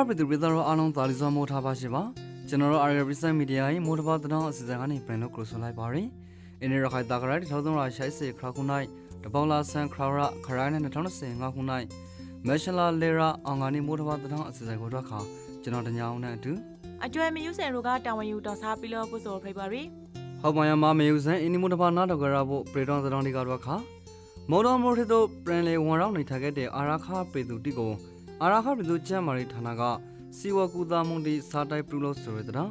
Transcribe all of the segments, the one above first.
ရာခပြည်သူပြည်သားတို့အားလုံးသာလီစွာမိုးထားပါရှိပါကျွန်တော်တို့ Area Research Media ရဲ့မိုးတပါတောင်းအစီအစဉ်ကနေပြန်လို့ကြိုဆိုလိုက်ပါရယ်အင်းရခိုင်တာဂရိုက်ထောက်သုံးရာရှိုက်စေခရခုနိုင်တပေါလာဆန်ခရရခရိုင်းနဲ့2025ခုနိုင်မက်ရှလာလေရာအောင်ကနေမိုးတပါတောင်းအစီအစဉ်ကိုတော့ခါကျွန်တော်တညာအောင်နဲ့အတူအကျွဲမယူစင်တို့ကတာဝန်ယူတော်စားပြီးလို့ပုဆိုဖိပါရီဟောက်ပါယမမေယူစန်အင်းဒီမိုးတပါနာတော့ကြရဖို့ပရေတော်တောင်းဒီကတော့ခါမော်တော်မိုးထတို့ပြန်လေဝန်ရောက်နေထိုင်ခဲ့တဲ့အာရာခပြည်သူတိကို အာရာခပြည်သူကျမ်းမာရေးဌာနကစီဝကူတာမုန်ဒီစာတိုက်ပြုလို့ဆိုရတဲ့တော့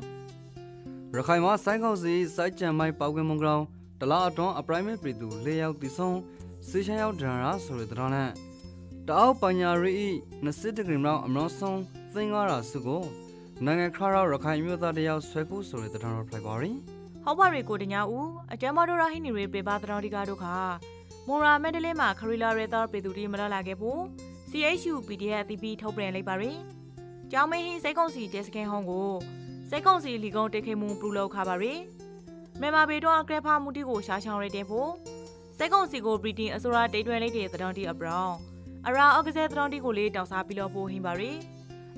ရခိုင်မှာစိုင်းကောက်စီစိုက်ကြံမိုက်ပေါကွင်မုံကောင်တလားအတွန်းအပရိုင်မတ်ပြည်သူ၄ယောက်တည်ဆုံးစီချမ်းယောက်ဒရရာဆိုရတဲ့တော့နဲ့တအောက်ပညာရီ20ဒီဂရီလောက်အမလို့ဆုံးသင်္ကားရာစုကိုနိုင်ငံခါရရခိုင်မြို့သားတယောက်ဆွဲကူဆိုရတဲ့တော့ဖိုက်ပါရီဟောက်ပါရီကိုတညာဦးအကျွဲမတို့ရာဟိနီရီပေပါတော်ဒီကာတို့ခါမိုရာမက်ဒလင်းမှာခရီလာရဲတော်ပေသူဒီမလာလာခဲ့ဖို့ CHU PDF အတီးပြီးထုတ်ပြန်လိုက်ပါရီကျောင်းမင်းဟင်းစိတ်ကုန်းစီကျဲစကင်ဟောင်းကိုစိတ်ကုန်းစီလီကုန်းတိတ်ခိမှုပလူလောက်ခါပါရီမြန်မာပေတော့ကရဖာမူတီကိုရှာချောင်းရတဲ့ဖို့စိတ်ကုန်းစီကိုဘရီတင်အစိုးရတိတ်တွဲလိုက်တဲ့သတော်တီအပရောင်အရာအော့ကစဲသတော်တီကိုလေးတောက်စားပြီးလို့ပို့ဟင်းပါရီ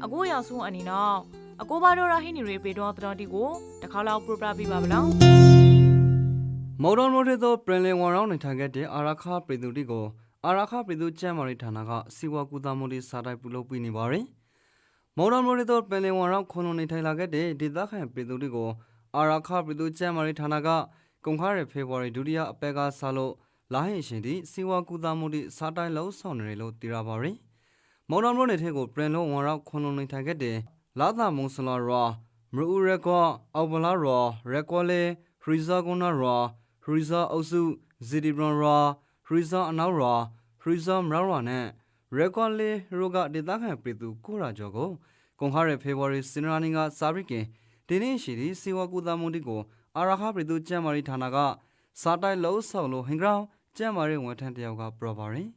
အခုရောက်ဆုံးအနေနော်အကိုဘာတို့ရာဟိနီရီပေတော့သတော်တီကိုတစ်ခါလောက်ပရိုပရာပြပါမလားမော်ဒန်ရိုဒသောပရင်လင်ဝန်ရောင်းနေထိုင်ခဲ့တဲ့အာရာခပြည်သူတိကို အာရာခပြည်သူကျမ်းမာရေးဌာနကစီဝကူတာမုန်ဒီစာတိုက်ပြုလုပ်ပြီးနေပါရီမော်ဒန်ရိုဒသောပရင်လင်ဝန်ရောင်းခွန်လုံနေထိုင်လာခဲ့တဲ့ဒေသခံပြည်သူတိကိုအာရာခပြည်သူကျမ်းမာရေးဌာနကကုန်ခါရဖေဖော်ဝါရီဒုတိယအပတ်ကစလို့လာဟင်ရှင်ဒီစီဝါကူတာမှုဒီစားတိုင်းလုံးဆောင်နေတယ်လို့သိရပါရယ်။မော်ဒန်ရိုနေထဲကိုပြင်လုံးဝန်ရောက်ခွန်လုံးနေထိုင်ခဲ့တဲ့လာသမုံစလာရာမရူရက်ကောအော်ဘလာရာရက်ကောလေခရီဇာကွန်နာရာခရီဇာအုပ်စုဇီဒီဘရန်ရာခ ရီဇာအနောက်ရာခရီဇာမရာရာနဲ့ရက်ကောလေရိုကဒေသခံပြည်သူကိုရာကျော်ကိုကုန်ခါရဖေဖော်ဝါရီစင်ရာနီကစာရိကင်ဒီနေ့ရှိဒီစီဝကူတာမွန်တီကိုအာရခပြည်သူကျမ်းမာရေးဌာနကစာတိုင်လုံးဆောင်လို့ဟင်္ဂရောင်းကျမ်းမာရေးဝန်ထမ်းတယောက်ကပြောပါရင်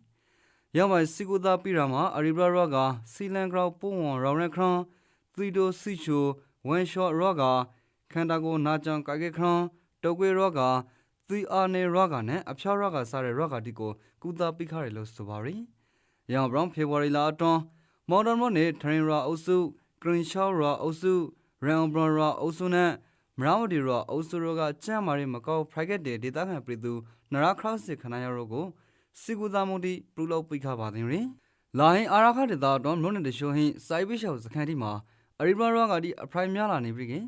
ရောက်မှစီကူတာပြည်ရာမှာအရီဘရာရောကစီလန်ဂရောပုံဝန်ရောင်ရခရန်သီဒိုစီချိုဝန်ရှော့ရောကခန္ဓာကိုနာချန်ကာကေခရန်တောက်ကွေရောက သီအာနေရောကနဲ့အဖျားရောကစားတဲ့ရောကတီကိုကူတာပိခါရလို့ဆိုပါရင်ရောင်ဘရောင်ဖေဖော်ဝါရီလအတွန်းမော်ဒန်မော့နဲ့ထရင်ရာအုပ်စုဂရင်ရှော့ရာအုပ်စုရန်ဘရရာအုပ်စုနဲ့မရောင်ဒီရာအုပ်စုတို့ကကြမ်းမာရီမကောက်ဖရိုက်ဂက်တဲ့ဒေသခံပြည်သူနရခရော့စစ်ခနာရတို့ကိုစီကူသားမှုတိပလူလောက်ပိခပါတင်ရင်လာရင်အာရခဒေသတော့မြို့နယ်တရှိုးဟင်းစိုက်ပိရှောက်စခန်းဒီမှာအရီဘရာကဒီအဖရိုင်များလာနေပြီကင်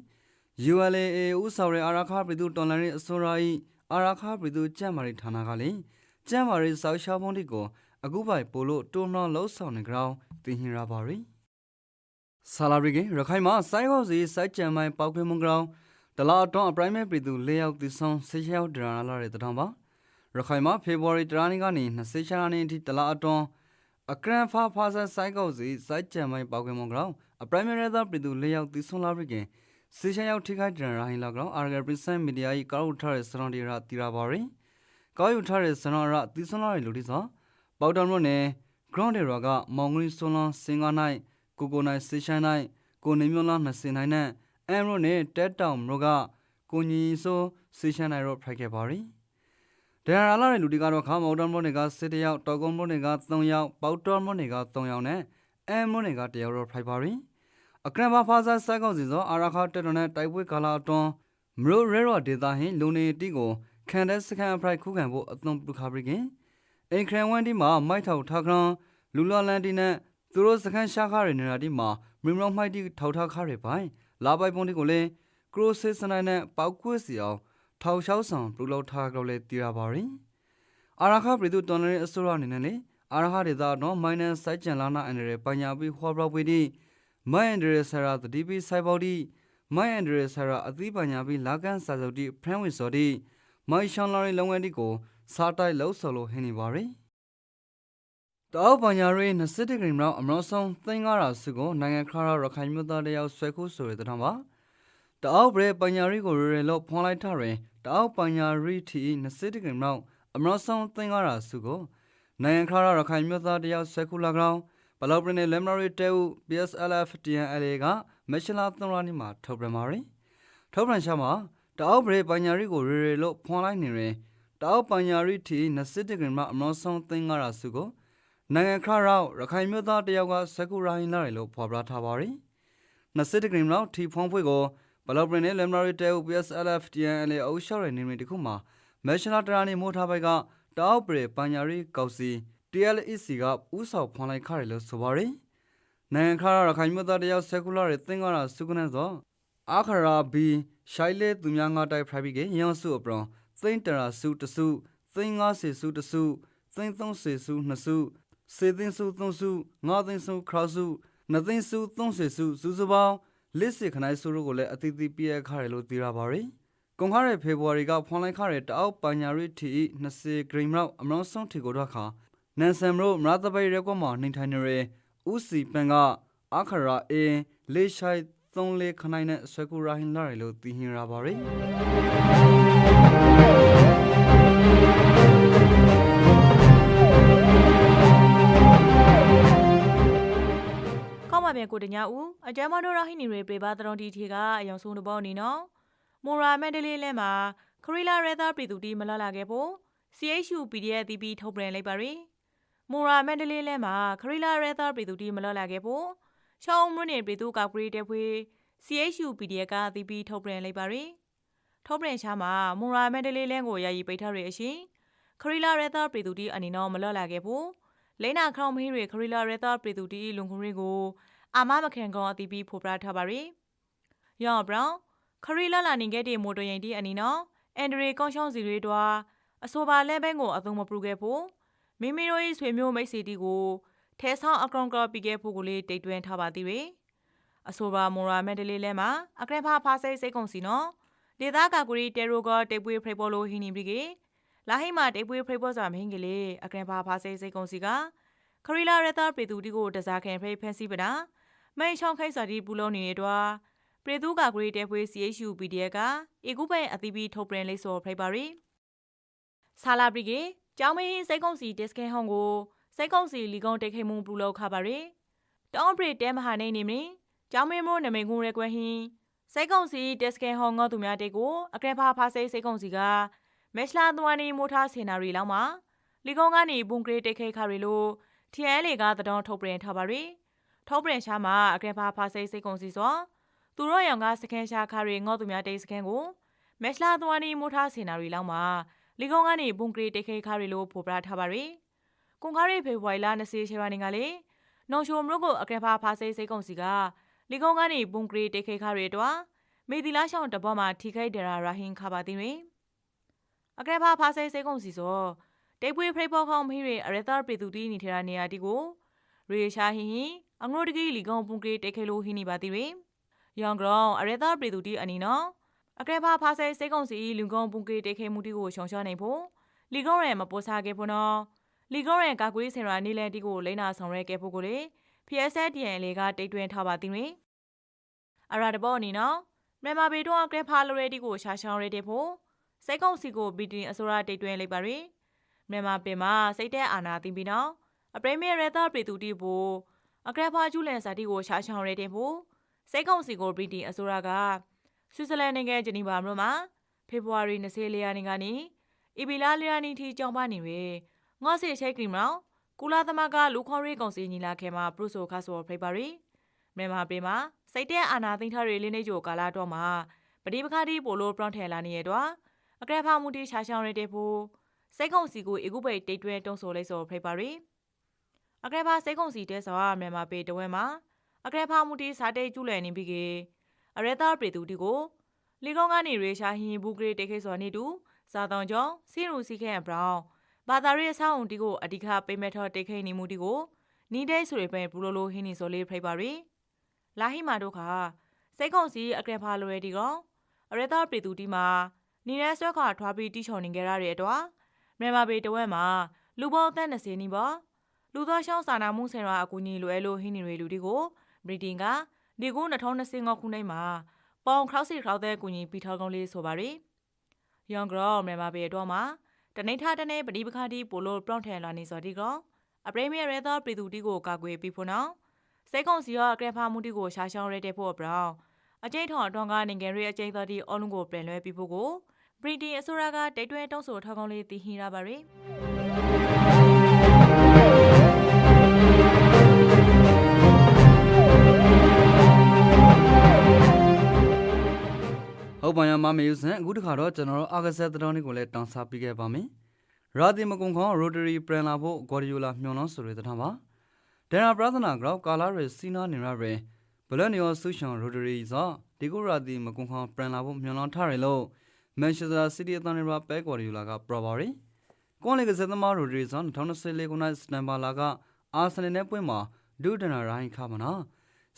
ULA ဦးဆောင်ရအာရခပြည်သူတော်လန်ရေးအစိုးရ၏ အာရခပြည်သူကြမ်းမာရီဌာနကလည်းကြမ်းမာရီစောက်ရှားဖုံးတိကိုအခုပိုင်ပို့လို့တွန်းလှောင်းလှုပ်ဆောင်နေကြအောင်တင်ဟင်ရပါရီဆာလာရီကရခိုင်မှာစိုင်းကောက်စီစိုက်ကြံမိုင်းပေါက်ခွေမုံကောင်ဒလာအတွန်းအပရိုင်မဲပြည်သူ၄ယောက်သီဆောင်ဆေးရောက်ဒရာနာလာတဲ့တောင်ပါရခိုင်မှာဖေဖော်ဝါရီတရာနေ့ကနေ20ရက်နေ့အထိဒလာအတွန်းအကရန်ဖာဖာဆာစိုင်းကောက်စီစိုက်ကြံမိုင်းပေါက်ခွေမုံကောင်အပရိုင်မဲရသာပြည်သူ၄ယောက်သီဆောင်လာရီက ဆေးချရောက်ထိခိုက်ဒရာဟင်လာကောင်အာဂရပရိစန်မီဒီယာကြီးကောက်ထားတဲ့စရွန်ဒီရာတီရာပါရီကောက်ယူထားတဲ့စရွန်ရာသီဆောင်လာရီလူတီစောပေါတော်မြို့နယ် ground တွေကမောင်ငရီဆွန်လွန်စင်ကာနိုင်ကိုကိုနိုင်စေရှန်နိုင်ကိုနေမျိုးလားနှစ်စင်နိုင်နဲ့အမ်ရိုနဲ့တက်တောင်မြို့ကကိုညီဆိုစေရှန်နိုင်ရောဖိုက်ခဲ့ပါရီဒရရာလာတဲ့လူတွေကတော့ခါမော်ဒန်မို့နေကစစ်တယောက်တော်ကုန်းမို့နေက3ယောက်ပေါတော်မို့နေက3ယောက်နဲ့အမ်မို့နေက1ယောက်ရောဖိုက်ပါရီ အကရဘာဖာဇာဆက်ကောက်စီစောအာရာခတက်တော်နဲ့တိုက်ပွဲကာလာအတွန်းမရိုရဲရောဒေတာဟင်လူနေတီကိုခံတဲ့စကန်ဖရိုက်ခုခံဖို့အသွင်ပြုခါပရိကင်အိမ်ခရန်ဝန်တီမှာမိုက်ထောက်ထားခရန်လူလော်လန်တီနဲ့သူတို့စခန်းရှာခရနေတာဒီမှာမင်းမောင်မိုက်တီထောက်ထားခရပိုင်လာပိုင်ပုံဒီကိုလည်းကရိုစစ်စနိုင်နဲ့ပောက်ကွေးစီအောင်ထောက်လျှောက်ဆောင်ပြုလုပ်ထားကြလို့တည်ရပါရင်အာရခပြည်သူတော်လည်းအစိုးရအနေနဲ့လေအာရခဒေတာတော့မိုင်းနန်စိုက်ကြံလာနာအန်ရယ်ပညာပြီးဟောဘရပွေးဒီ မိုင်းအန်ဒရဆရာတတိပိစိုက်ပေါဒီမိုင်းအန်ဒရဆရာအသိပညာပြီးလာကန်စာစုပ်ဒီဖရန်ဝီစော်ဒီမိုင်းရှန်လာရီလုံငန်းဒီကိုစားတိုက်လောက်ဆော်လို့ဟင်းနေပါရင်တောက်ပညာရေး20ဒီဂရီမြောက်အမရောဆုံးသိန်း900စုကိုနိုင်ငံခါရရခိုင်မြို့သားတယောက်ဆွဲခိုးဆိုရတဲ့တောင်ပါတောက်ဘရဲပညာရေးကိုရရလို့ဖွန်လိုက်ထရင်တောက်ပညာရေးထီ20ဒီဂရီမြောက်အမရောဆုံးသိန်း900စုကိုနိုင်ငံခါရရခိုင်မြို့သားတယောက်ဆွဲခိုးလာကောင် ဘလောက်ပရင်းနဲ့လက်မရီတဲဦး PSLF TNLA ကမက်ရှလာသုံးရနီမှာထုတ်ပြန်ပါရယ်ထုတ်ပြန်ချမှာတောက်ဘရဲပညာရေးကိုရရလို့ဖွန်လိုက်နေရင်တောက်ပညာရေးထီ20ဒီဂရီမြောက်အမရောဆုံးသိန်း900စုကိုနိုင်ငံခရရောက်ရခိုင်မြို့သားတယောက်ကစကူရိုင်းလာတယ်လို့ဖော်ပြထားပါတယ်။20ဒီဂရီလောက်ထီဖုံးဖွေးကိုဘလော့ပရင်နဲ့လမ်နာရီတဲ PSLF TNL အုပ်ရှောက်တဲ့နေမီတစ်ခုမှာမက်ရှနာတရာနေမိုးထားပိုက်ကတောက်ပရေပညာရီကောက်စီ TLEC ကဥဆောင်ဖွန်လိုက်ခရတယ်လို့ဆိုပါတယ်။နိုင်ငံခရရခိုင်မြို့သားတယောက်စကူလာရဲ့သင်္ကာရစုကနန်းစောအခရာဘီရှိုင်လေသူများငါတိုက်ဖရိုက်ပြီးကရောင်စုအပရောသိန်းတရာစုတစုသိန်း90စုတစုသိန်း30စု2စုစေသိန်းစု3စု9သိန်းစုခရစု2သိန်းစု30စုစုစုပေါင်းလက်စစ်ခနိုင်စုတို့ကိုလည်းအတိအသီးပြည့်ခရတယ်လို့သိရပါတယ်။ကွန်ခါရဲ့ဖေဖော်ဝါရီကဖွန်လိုက်ခတဲ့တအောက်ပညာရီတီ20ဂရိမ်လောက်အမရောဆုံးထီကိုတော့ခါ နန်ဆမ်ရိုမရသပိရက်ကွန်မှာနှိမ်ထိုင်နေရဥစီပန်ကအခရာအင်းလေရှိုင်သုံးလေးခနိုင်နဲ့ဆွဲကူရာဟင်လာရလို့သိဟင်ရပါတယ်ကောင်းပါပြန်ကိုတညာဦးအကျမ်းမတော်ရဟိနေရေပြေပါတရုံဒီထီကအယောင်ဆုံးတဘောနေနော်မိုရာမန်ဒလေးလဲမှာခရီလာရဲသားပြည်သူတီမလာလာခဲ့ဖို့ CHU PDF TP ထုတ်ပြန်လိုက်ပါရီ မိုရာမန်ဒလေးလဲမှာခရီလာရဲသားပြည်သူတီမလာလာခဲ့ဖို့ရှောင်းမွနေပြည်သူကောက်ဂရီတက်ဖွေ CHU PDF က TP ထုတ်ပြန်လိုက်ပါရီထုတ်ပြန်ချာမှာမိုရာမန်ဒလေးလဲကိုယာယီပိတ်ထားရအရှင်ခရီလာရဲသားပြည်သူတီအနေနဲ့မလာလာခဲ့ဖို့လိနာခေါင်မဟိရေခရီလာရဲသားပြည်သူတီလုံခုရီကိုအာမမခံကောင်အတီးပြီးဖော်ပြထားပါရီ။ရောင်ဘရောင်ခရီလာလာနေခဲ့တဲ့မိုတိုရင်တီအနီနော်အန်ဒရီကောင်းချောင်းစီတွေတွာအဆိုပါလဲဘင်းကိုအသုံးမပြုခဲ့ဖို့ မိမိတို့၏ဆွေမျိုးမိတ်ဆွေတီကိုထဲဆောင်အကောင်ကပြီးခဲ့ဖို့ကိုလေးတိတ်တွင်းထားပါသေးတယ်။အဆိုပါမိုရာမက်ဒလေးလဲမှာအကရဖာဖာစိတ်စိတ်ကုန်စီနော်ဒေသကာကူရီတေရိုကတိတ်ပွေးဖရိပေါ်လိုဟင်းနေပြီကေလာဟိမာတိတ်ပွေးဖရိပေါ်စွာမဟင်းကလေးအကရဖာဖာစိတ်စိတ်ကုန်စီကခရီလာရတာပေသူတီကိုတစားခင်ဖိဖန်စီပနာမိန်ချောင်းခိုက်စာတီပူလုံးနေနေတော့ပြည်သူ့ကာကွယ်တဲ့ဖွေး CHU PDF ကဧကုပိုင်အသီးပြီးထုတ်ပြန်လေးစော်ဖိပါရီဆာလာပရီကေ ကျောင်းမင်းစိတ်ကုံစီဒစ်ကန်ဟောင်းကိုစိတ်ကုံစီလီကုံတိတ်ခိမှုပူလောက်ခပါရီတောင်းပရီတဲမဟာနေနေမင်းကျောင်းမင်းမို့နမိန်ကုန်းရဲကွဲဟင်းစိတ်ကုံစီဒစ်ကန်ဟောင်းငေါသူများတိတ်ကိုအကရဖာဖာစိတ်စိတ်ကုံစီကမက်ရှလာသဝနီမိုထားစေနာရီလောက်မှာလီကုံကနေဘုံဂရေတိတ်ခိခါရီလို့ TNL ကသတောင်းထုတ်ပြန်ထားပါရီထုတ်ပြန်ရှာမှာအကရဖာဖာစိတ်စိတ်ကုန်စီစောသူတို့ရောင်ကစကန်ရှာခါရီငေါ့သူများတိတ်စကန်ကိုမက်ရှလာသွားနီမိုထားစင်နာရီလောက်မှာ လီကုံကနေဘုံဂရီတိတ်ခဲခါရီလို့ဖော်ပြထားပါရီကွန်ကားရီဖေဝိုင်လာ20ရှယ်ပါနေကလေနောင်ရှိုမရုကိုအကရဖာဖာစိတ်စိတ်ကုန်စီကလီကုံကနေဘုံဂရီတိတ်ခဲခါရီတော့မေဒီလာရှောင်းတဘောမှာထိခိုက်ဒရာရာဟင်ခါပါတင်ရီအကရဖာဖာစိတ်စိတ်ကုန်စီစောတိတ်ပွေးဖရိပေါ်ခေါင်မိရီအရသာပြည်သူတီနေထရာနေရာတီကိုရေရှာဟင်ဟင်အငရိုတကီလီကောင်ပုံကေတိတ်ခဲလို့ဟင်းနေပါသေးတယ်။ယောင်ဂရောင်အရသာပြည်သူတီအနီနော် အကရဖာဖာဆဲစိတ်ကုံစီလူကောင်ပုံကေတိတ်ခဲမှုတီကိုရှောင်ရှားနိုင်ဖို့လီကောင်ရဲမပေါ်စားခဲ့ဖို့နော်လီကောင်ရဲကာကွေးစင်ရာနေလန်တီကိုလိမ့်နာဆောင်ရဲခဲ့ဖို့ကိုလေ PSDN လေကတိတ်တွင်ထားပါသေးတယ်။အရာတဘောအနီနော်မြန်မာပေတော့အကရဖာလိုရဲတီကိုရှာရှောင်းရဲတဲ့ဖို့စိတ်ကုံစီကိုဘီတင်အစိုးရတိတ်တွင်လိုက်ပါရီမြန်မာပင်မှာစိတ်တဲ့အာနာသိပြီးနော်အပရိမေရတာပြည်သူတီဖို့အကရဖာကျူးလန်စာတီကိုရှာရှောင်းရတဲ့ဖို့စိတ်ကုံစီကိုဗြိတိန်အစိုးရက ဆွစ်ဇာလန်နိုင်ငံဂျနီဗာမြို့မှာဖေဖော်ဝါရီ24ရက်နေ့ကနေအီဘီလာလီယာနီတီကြောင်းပါနေရယ်ငေါ့စီချိတ်ကရီမောင်ကူလာသမကလူခေါ်ရေးကောင်စီညီလာခဲမှာပရုဆိုခါဆိုဖိပါရီမြန်မာပြည်မှာစိတ်တဲ့အာနာသိန်းထားတွေလင်းနေကြကာလာတော့မှာပဒီပခါဒီပိုလိုပရွန်ထဲလာနေရတော့အကရဖာမူတီရှာရှောင်းရတဲ့ဖို့စိတ်ကုံစီကိုအေကုပိတ်တိတ်တွဲတုံးဆိုလိုက်ဆိုဖိပါရီအကရဖာစိတ်ကုံစီတဲဆောမြန်မာပေတဝဲမှာအကရဖာမူတီစာတိတ်ကျူးလည်နေပြီကေ အရသာပြည်သူတီကိုလီကောင်ကနေရေရှာဟင်ဘူးဂရေတိတ်ခဲစောနေတူစာတောင်ကျောင်းစီရူစီခဲဘရောင်းဘာသာရေးအဆောက်အုံတီကိုအဓိကပိမဲ့ထော်တိတ်ခဲနေမှုတီကိုနီးတဲ့ဆိုရပဲဘလူလိုဟင်းနေစောလေးဖိပါရီလာဟိမာတို့ခါစိတ်ကုံစီအကရဖာလိုရဲတီကောင်အရသာပြည်သူတီမှာနီရဲဆွဲခါထွားပြီးတီချော်နေကြရတဲ့အတွက်မြန်မာပေတဝက်မှာလူပေါင်းအသက်20နီးပါလူသောရှောင်းစာနာမှုဆင်ရာအကူအညီလိုအဲလိုဟင်းနေတွေလူတွေကိုဗြိတိန်က ဒီကု2025ခုနှစ်မှာပေါင်ခရောက်စီခရောက်တဲ့အကူအညီပြီးထောက်ကောင်းလေးဆိုပါရယ်။ယောင်ဂရောမြန်မာပေတော့မှာတနိထတနေပဒီပခါတီပိုလိုပရော့ထန်လာနေစော်ဒီကအပရိမေရဲသောပြည်သူတီကိုကာကွယ်ပြီးဖို့နော်စိတ်ကုံစီရောအကရဖာမှုတီကိုရှာရှောင်းရတဲ့ဖို့အပရောင်အကျိတ်ထောင်အတွန်းကနိုင်ငံရေးအကျိတ်သောတီအော်လုံးကိုပြန်လွဲပြီးဖို့ကိုဗြိတိန်အစိုးရကတိတ်တွဲတောင်းဆိုထောက်ကောင်းလေးတည်ဟိရပါရ မမေယူစံအခုတစ်ခါတော့ကျွန်တော်တို့အာဂဆက်သတော်နေ့ကိုလည်းတောင်းစားပေးခဲ့ပါမယ်ရာသီမကုံခေါရိုဒရီပရန်လာဖို့ဂေါ်ဒီယိုလာမျှော်နှောင်းဆိုတဲ့သတင်းပါဒန်နာပရသနာဂရောကာလာရစီနာနေရရဘလနီယောဆူရှန်ရိုဒရီဇာဒီကိုရာသီမကုံခေါပရန်လာဖို့မျှော်နှောင်းထားရလို့မန်ချက်စတာစီးတီးအသင်းရပဲဂေါ်ဒီယိုလာကပရပါရီကွန်လေကစသမားရိုဒရီဇာ2014ခုနှစ်စတန်ဘာလာကအာဆနယ်နဲ့ပွင့်မှာဒူဒနာရိုင်းခါမနာ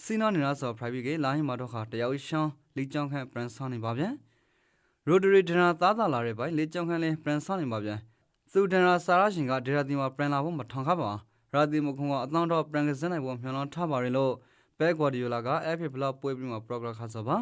စီနာနေရဆို private ကလာဟင်မာတော့ခါတယောက်ရှောင်း လီချောင်းခန့်ပရန်ဆောင်နေပါဗျာရိုဒရီဒနာသားသာလာတဲ့ဘိုင်လေကြောင်ခန်းလဲပရန်ဆောင်နေပါဗျာသူဒနာစာရရှင်ကဒေရာတီမှာပရန်လာဖို့မထောင်ခါပါရာတီမခုံကအတောင်းတော့ပရန်ကစနိုင်ဖို့မျှော်လင့်ထားပါရလို့ဘဲကွာဒီယိုလာက FA ဘလောက်ပွဲပြီးမှ program ခါစပါ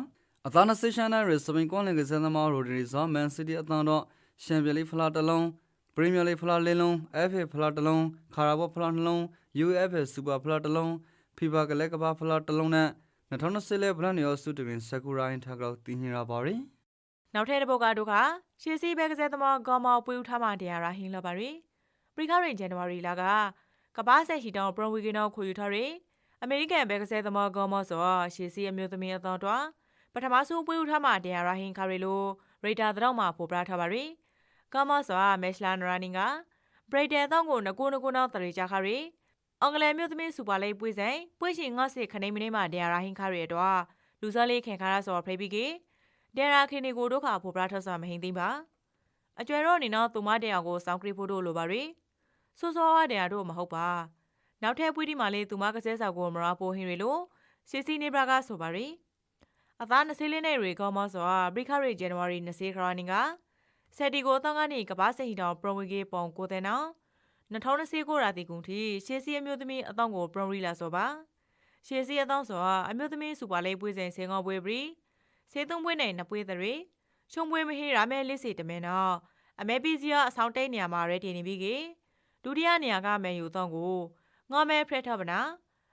အသားနစရှင်နဲ့ရစပင်ကွန်လေကစသမားရိုဒရီဆိုမန်စီးတီးအတောင်းတော့ရှမ်ပီယံလိဖလားတစ်လုံးပရီးမီယာလိဖလားလေးလုံး FA ဖလားတစ်လုံးခါရာဘောဖလားနှလုံး UFA စူပါဖလားတစ်လုံးဖီဘာကလက်ကဘာဖလားတစ်လုံးနဲ့ 2020လေဘလန်ရောစုတင်ဆကူရိုင်းထားကြောက်တင်ညရာပါရီနောက်ထပ်တစ်ပုတ်ကတို့ကရှေစီဘဲကစဲသမားကောမောပွေးဦးထားမှတရားရဟင်းလာပါရီပရိခရင်ဇန်နဝါရီလကကပားဆက်ရှိတောင်းပရဝီကနောခွေယူထားရီအမေရိကန်ဘဲကစဲသမားကောမောဆိုရှေစီအမျိုးသမီးအတော်တော်ပထမဆုံးပွေးဦးထားမှတရားရဟင်းခါရီလိုရေတာတော့မှပို့ပြထားပါရီကောမောဆိုမက်ရှလာနရာနင်ကဘရိတ်တယ်တော့ကိုငကိုငကိုနောက်တရေကြခါရီ အင်္ဂလန်မျိုးသမီးစူပါလိပ်ပွေးဆိုင်ပွေးရှင်ငေါ့စစ်ခနေမနေမှတရားရဟင်းခါရီတော့လူစားလေးခင်ခါရဆိုဖရိတ်ပြီးကေဒဲရာခင်ဒီကိုတို့ခါဖို့ပရာထဆာမဟင်းသိမ်းပါအကျွဲတော့အနေနဲ့သူမတဲ့အောင်ကိုစောင်းကရဖို့တို့လိုပါရီဆိုးစောဝတဲ့တို့မဟုတ်ပါနောက်ထပ်ပွေးဒီမှာလေသူမကစဲဆောက်ကိုမရာပိုဟင်းရီလို့စီစီနေဘရာကဆိုပါရီအသား20လေးနဲ့ရေကောမဆိုဘရိခရီဇန်နဝါရီ20ခရနင်ကဆက်တီကိုတောင်းကနေကပားစဟီတောင်ပရဝီကေပုံကိုတဲ့နော် 2020ကိုရာတီကုံတီရှေစီအမျိုးသမီးအတောင်ကိုပရဝီလာဆိုပါရှေစီအတောင်ဆိုအမျိုးသမီးစူပါလေးပွေးစဉ်ဆင်ကောပွေးပြီးစေသုံးပွဲနဲ့နှစ်ပွဲတရေရှုံပွဲမဟေးရမဲလစ်စီတမဲနော်အမဲပီစီယာအဆောင်တိတ်နေရာမှာရဲတင်နေပြီကေဒုတိယနေရာကမဲယူတော့ကိုငေါမဲဖရက်ထပ်ပနာ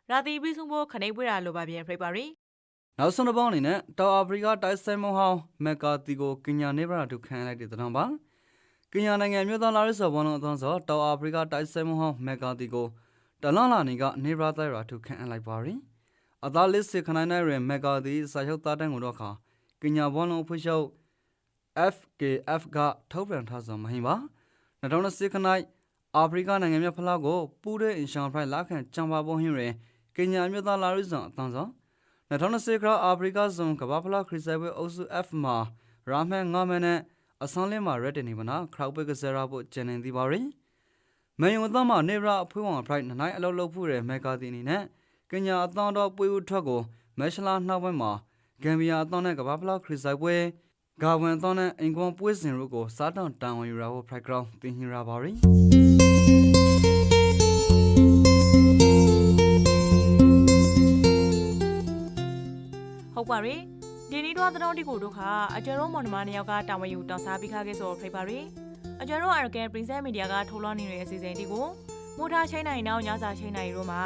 ရာတီပြီးဆုံးဖို့ခနေပွဲရလိုပါပြန်ဖရိပါရီနောက်ဆုံးတစ်ပေါင်းအနေနဲ့တောင်အာဖရိကတိုက်ဆိုင်မုံဟောင်းမက်ကာတီကိုကင်ညာနေဗရာတို့ခံလိုက်တဲ့တောင်ပါ ကင်ညာနိုင်ငံမြို့သားလာရစ်ဆော်ဘောလုံးအသွန်းဆောတောင်အာဖရိကတိုက်ဆိုင်မုံဟောင်းမက်ကာတီကိုတလန်လာနေကနေဗရာတိုက်ရာတို့ခံလိုက်ပါရီအသားလစ်စစ်ခနိုင်နိုင်ရမက်ကာတီစာချုပ်သားတန်းကိုတော့ခါကင်ညာဘောလုံးဖွရှုပ် FKF ကထုတ်ပြန်ထားဆိုမဟင်ပါ2010ခနိုင်အာဖရိကနိုင်ငံမြောက်ဖလားကိုပူတဲ့အင်ရှောင်းဖရိုက်လာခံချမ်ပါပုံဟင်းရယ်ကင်ညာမြို့သားလာရစ်ဆော်အသွန်းဆော2020ခရအာဖရိကဇွန်ကဘာဖလာခရစ်စပွဲအုပ်စု F မှာရာမန်ငါမန်နဲ့ အဆွန်လင်းမှာရက်တင်နေပါနာခရောက်ပက်ကစရာဖို့ကျန်နေသေးပါရင်မန်ယုံသားမှာနေရာအဖွေးဝံဖရိုက်နိုင်အလုပ်လုပ်ဖို့ရမက်ကာတီအနေနဲ့ကညာအသောတော်ပွေဦးထွက်ကိုမက်ရှလာနှောက်ပွဲမှာဂမ်ဘီယာအသောနဲ့ကဘာဖလာခရစ်စပွဲဂါဝန်အသောနဲ့အင်ကွန်ပွဲစဉ်တို့ကိုစားတောင်တန်ဝန်ယူရာဖို့ဖရိုက်ဂရောင်းတင်ဟင်ရာပါရင်ဟုတ်ပါရီ ဒီနီတော့တောင်းတီကိုတို့ခါအကျွဲတော်မော်နမနှစ်ယောက်ကတာဝန်ယူတောင်းစားပြီးခါခဲ့ဆိုဖရိပါရီအကျွဲတော်အာဂန်ပရင်ဆယ်မီဒီယာကထုတ်လွှင့်နေတဲ့အစီအစဉ်ဒီကိုမိုတာချိနိုင်နောက်ညစာချိနိုင်တို့မှာ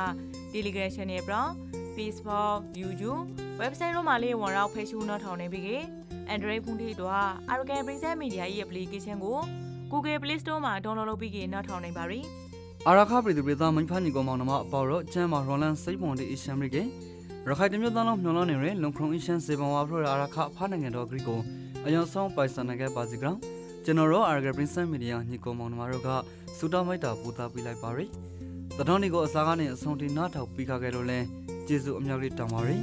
Delegation နဲ့ပြောင်း Facebook YouTube website တို့မှာလေးဝန်ရောက် Facebook နောက်ထောင်နေပြီကေ Android ဖုန်းတွေတော့ Arrogant Princess Media ရဲ့ application ကို Google Play Store မှာ download လုပ်ပြီးကေနောက်ထောင်နိုင်ပါပြီအာရခပရိသေပရိသမင်းဖန်နီကောမောင်နမအပေါ်တော့ကျမ်းမာရောလန်စိတ်ပွန်ဒီအရှမ်ရိကေ ရခိုင်တမျိုးသားလုံးမျောလုံးနေရလုံခရုံအရှန်စေဘဝဖရိုအာရခဖားနိုင်ငံတော်ဂရီကိုအယံဆောင်ပိုင်စံနိုင်ငံပါစီကရန်ကျွန်တော်တို့အာရဂပရင်ဆန်မီဒီယာညီကောမောင်နမတို့ကစူတာမိုက်တာပူတာပေးလိုက်ပါရယ်တတော်နီကိုအစားကနေအဆုံးထိနားထောက်ပြီးခခဲ့လို့လဲကျေးဇူးအများကြီးတောင်းပါရယ်